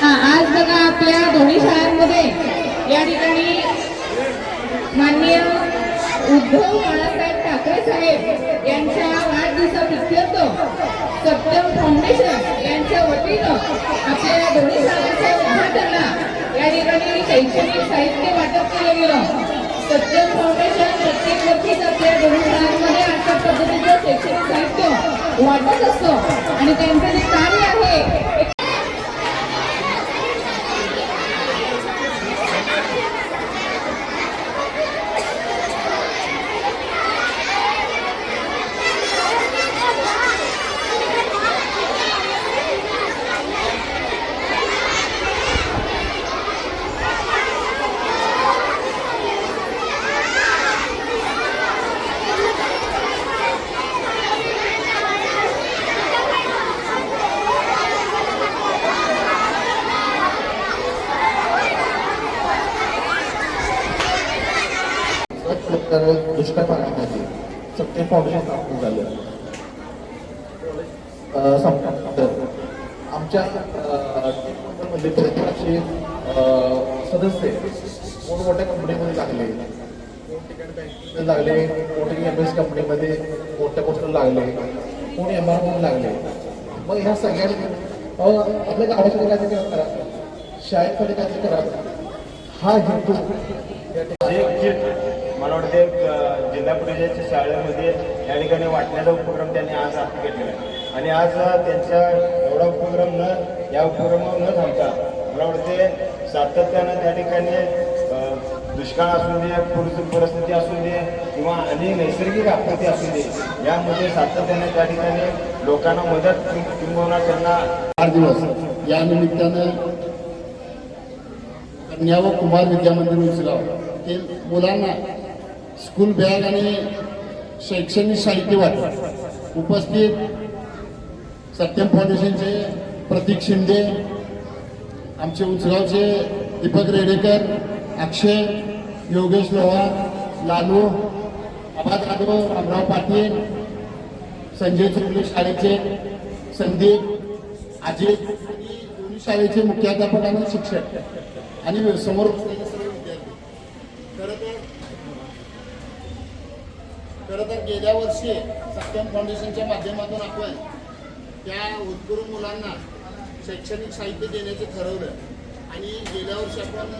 हा आज बघा आपल्या दोन्ही शाळांमध्ये या ठिकाणी माननीय उद्धव बाळासाहेब ठाकरे साहेब यांच्या वाढदिवसाप्रित्यर्थ सत्यम फाउंडेशन यांच्या वतीनं आपल्या दोन्ही शाळांच्या विद्यार्थ्यांना या ठिकाणी शैक्षणिक साहित्य वाटप केलं गेलं. सत्यम फाउंडेशन प्रत्येक वर्षीच आपल्या दोन्ही शाळांमध्ये अशा पद्धतीचं शैक्षणिक साहित्य वाटत असतं आणि त्यांचं जे काम आहे तर दुष्काळ पाण्यासाठी सत्य फाउंडेशन स्थापन झालं. अं, आमच्या मध्ये प्रत्येकाचे सदस्य मोठमोठ्या कंपनीमध्ये लागले. बँकेमध्ये लागले कोणी एम एस कंपनीमध्ये मोठ्या पोस्टला लागले कोणी एम आरमध्ये लागले. मग ह्या सगळ्यांनी आपल्या गावासाठी काहीतरी करा शाळेकडे काहीतरी करा हा हिंदू मला वाटते जिल्हा परिषदेच्या शाळेमध्ये या ठिकाणी वाटण्याचा उपक्रम त्यांनी आज हाती घेतलेला आहे. आणि आज त्यांचा एवढा उपक्रम न या उपक्रमावर न थांबता मला वाटते सातत्यानं त्या ठिकाणी दुष्काळ असू दे पूर परिस्थिती असू दे किंवा अनेक नैसर्गिक आपत्ती असू दे यामध्ये सातत्याने त्या ठिकाणी लोकांना मदत किंबवना त्यांना चार दिवस. या निमित्तानं कन्या व कुमार विद्या मंदिर उचगाव ते मुलांना स्कूल बॅग आणि शैक्षणिक साहित्य वाटप उपस्थित सत्यम फाउंडेशनचे प्रतीक शिंदे आमचे उचगावचे दीपक रेडेकर अक्षय योगेश लोहा लालू आबा जाधव रामराव पाटील संजय चुरली शाळेचे संदीप अजित आणि दोन्ही शाळेचे मुख्याध्यापक आणि शिक्षक. आणि समोर बसलेले सर्व विद्यार्थी खरं तर खरं तर गेल्या वर्षी सत्यम फाउंडेशनच्या माध्यमातून आपण त्या उत्कृष्ट मुलांना शैक्षणिक साहित्य देण्याचे ठरवलं. आणि गेल्या वर्षी आपण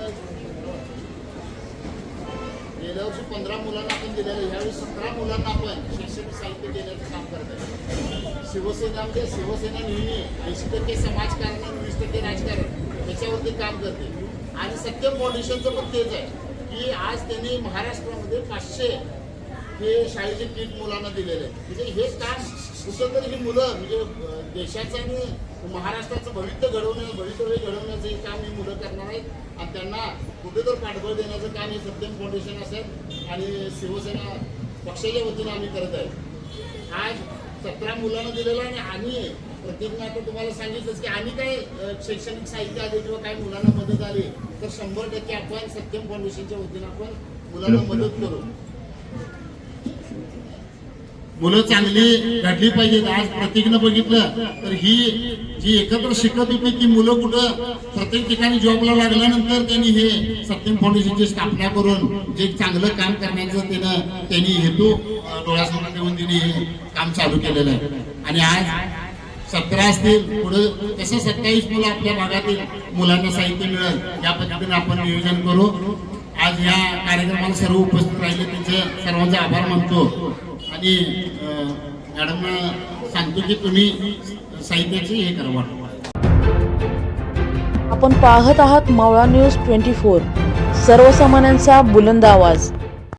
गेल्या वर्षी पंधरा मुलांना आपण दिलेलं यावेळी सतरा मुलांना आपण शैक्षणिक साहित्य देण्याचं काम करत आहे. शिवसेना म्हणजे शिवसेना नेहमी ऐंशी टक्के समाजकारण आणि वीस टक्के राजकारण याच्यावरती काम करते. आणि सत्यम फाउंडेशनचं पण तेच आहे की आज त्यांनी महाराष्ट्रामध्ये पाचशे हे शाळेचे किट मुलांना दिलेले आहे म्हणजे हे काम कुठंतरी ही मुलं म्हणजे देशाचं आणि महाराष्ट्राचं भविष्य घडवण्या भवितव्य घडवण्याचं हे काम ही मुलं करणार आहेत. आणि त्यांना कुठेतरी पाठबळ देण्याचं काम हे सत्यम फाउंडेशन असेल आणि शिवसेना पक्षाच्या वतीनं आम्ही करत आहे. आज सतरा मुलांना दिलेलं आहे आणि आम्ही प्रतिज्ञा आता तुम्हाला सांगितलंच की आम्ही काय शैक्षणिक साहित्य आले किंवा काही मुलांना मदत आली तर शंभर टक्के आपण सत्यम फाउंडेशनच्या वतीनं आपण मुलांना मदत करू. मुलं चांगली घडली पाहिजेत. आज प्रत्येकनं बघितलं तर ही जी एकत्र शिकत होती ती मुलं कुठं? प्रत्येक ठिकाणी जॉबला लागल्यानंतर त्यांनी हे सत्यम फाउंडेशनची स्थापना करून जे चांगलं काम करण्याचं त्यानं त्यांनी हेतू डोळ्यासमोर ठेवून त्यांनी हे काम चालू केलेलं आहे. आणि आज सतरा असतील पुढे तसं सत्तावीस मुलं आपल्या भागातील मुलांना साहित्य मिळेल या पद्धतीने आपण नियोजन करू. आज या कार्यक्रमाला सर्व उपस्थित राहिले. त्यांचे सर्वांचा आभार मानतो. आणि मॅडम सांगतो की तुम्ही साहित्याची हे करा आपण पाहत आहात मावळा न्यूज ट्वेंटी फोर. सर्वसामान्यांचा बुलंद आवाज.